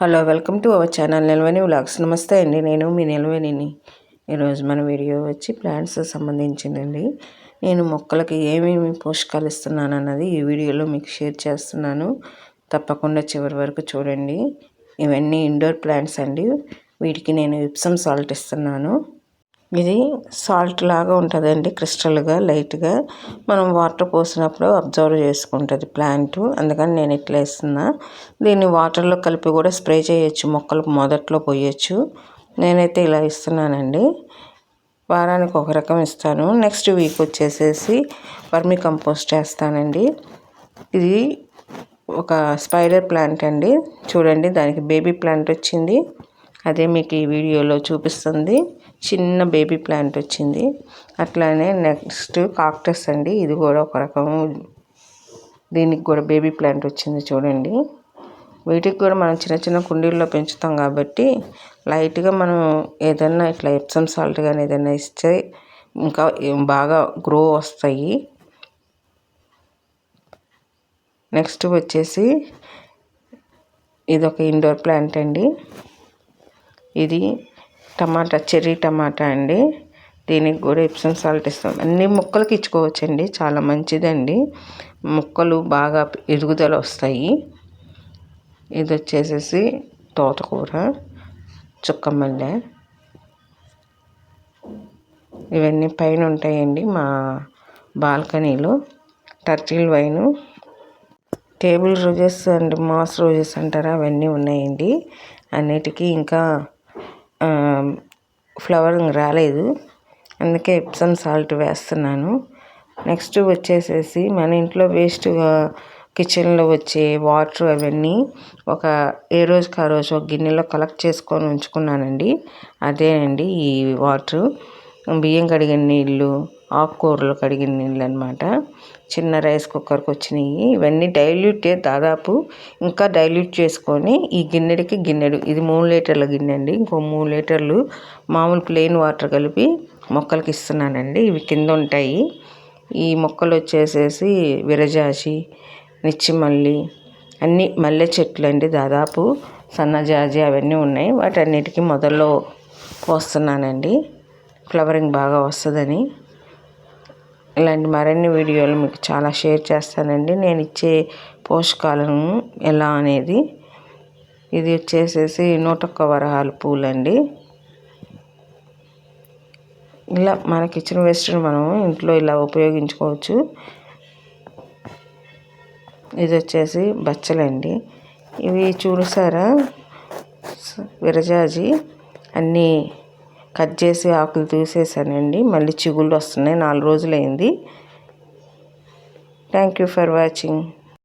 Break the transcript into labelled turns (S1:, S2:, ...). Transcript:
S1: Hello welcome to our channel నిల్వని vlogs. నమస్తే అండి నేను మీ నిలవనిని. ఈరోజు మన వీడియో వచ్చి ప్లాంట్స్ సంబంధించిందండి. నేను మొక్కలకి ఏమేమి పోషకాలు ఇస్తున్నాను అన్నది ఈ వీడియోలో మీకు షేర్ చేస్తున్నాను. తప్పకుండా చివరి వరకు చూడండి. ఇవన్నీ ఇండోర్ ప్లాంట్స్ అండి. వీటికి నేను ఇప్సమ్ సాల్ట్ ఇస్తున్నాను. ఇది సాల్ట్ లాగా ఉంటుందండి క్రిస్టల్గా లైట్గా. మనం వాటర్ పోసినప్పుడు అబ్జర్వ్ చేసుకుంటుంది ప్లాంట్. అందుకని నేను ఇట్లా వేస్తున్నా. దీన్ని వాటర్లో కలిపి కూడా స్ప్రే చేయొచ్చు మొక్కలు మొదట్లో పోయొచ్చు. నేనైతే ఇలా ఇస్తున్నానండి వారానికి ఒక రకం ఇస్తాను. నెక్స్ట్ వీక్ వచ్చేసేసి వర్మి కంపోస్ట్ చేస్తానండి. ఇది ఒక స్పైడర్ ప్లాంట్ అండి. చూడండి దానికి బేబీ ప్లాంట్ వచ్చింది. అదే మీకు ఈ వీడియోలో చూపిస్తుంది. చిన్న బేబీ ప్లాంట్ వచ్చింది. అట్లానే నెక్స్ట్ కాక్టస్ అండి. ఇది కూడా ఒక రకం దీనికి కూడా బేబీ ప్లాంట్ వచ్చింది చూడండి. వీటికి కూడా మనం చిన్న చిన్న కుండీల్లో పెంచుతాం కాబట్టి లైట్గా మనం ఏదన్నా ఇట్లా ఎప్సమ్ సాల్ట్ కానీ ఏదైనా ఇస్తే ఇంకా బాగా గ్రో వస్తాయి. నెక్స్ట్ వచ్చేసి ఇది ఒక ఇండోర్ ప్లాంట్ అండి. ఇది టమాటా చెర్రీ టమాటా అండి. దీనికి కూడా ఇప్సమ్ సాల్ట్ ఇస్తాం. అన్ని మొక్కలకి ఇచ్చుకోవచ్చండి. చాలా మంచిదండి. మొక్కలు బాగా ఎదుగుదల వస్తాయి. ఇది వచ్చేసేసి తోటకూర చుక్కమల్లె. ఇవన్నీ పైన ఉంటాయండి మా బాల్కనీలో. Turtle vine table roses and moss roses అంటారా? అవన్నీ ఉన్నాయండి. అన్నిటికీ ఇంకా ఫ్లవరింగ్ రాలేదు. అందుకే ఎప్సమ్ సాల్ట్ వేస్తున్నాను. నెక్స్ట్ వచ్చేసేసి మన ఇంట్లో వేస్ట్గా కిచెన్లో వచ్చే వాటర్ అవన్నీ ఒక ఏ రోజుకి ఆ రోజు ఒక గిన్నెలో కలెక్ట్ చేసుకొని ఉంచుకున్నానండి. అదేనండి ఈ వాటర్ బియ్యం కడిగిన నీళ్ళు ఆకుకూరలు కడిగిన నీళ్ళు అనమాట చిన్న రైస్ కుక్కర్కి వచ్చినాయి ఇవన్నీ డైల్యూట్ దాదాపు ఇంకా డైల్యూట్ చేసుకొని ఈ గిన్నెడికి గిన్నెడు. ఇది మూడు లీటర్ల గిన్నె అండి. ఇంకో మూడు లీటర్లు మామూలు ప్లెయిన్ వాటర్ కలిపి మొక్కలకి ఇస్తున్నానండి. ఇవి కింద ఉంటాయి. ఈ మొక్కలు వచ్చేసేసి విరజాజి నిచ్చిమల్లి అన్ని మల్లె చెట్లు అండి. దాదాపు సన్నజాజి అవన్నీ ఉన్నాయి. వాటన్నిటికీ మొదల్లో పోస్తున్నానండి. ఫ్లవరింగ్ బాగా వస్తుందని. ఇలాంటి మరిన్ని వీడియోలు మీకు చాలా షేర్ చేస్తానండి. నేను ఇచ్చే పోషకాలను ఎలా అనేది. ఇది వచ్చేసేసి నూటొక్క వరహాలు పూలండి. ఇలా మన కిచెన్ వేస్ట్ని మనం ఇంట్లో ఇలా ఉపయోగించుకోవచ్చు. ఇది వచ్చేసి బచ్చలండి. ఇవి చూసారా విరజాజి అన్నీ కట్ చేసి ఆకులు తీసేసానండి. మళ్ళీ చిగుళ్ళు వస్తున్నాయి. నాలుగు రోజులైంది. Thank you for watching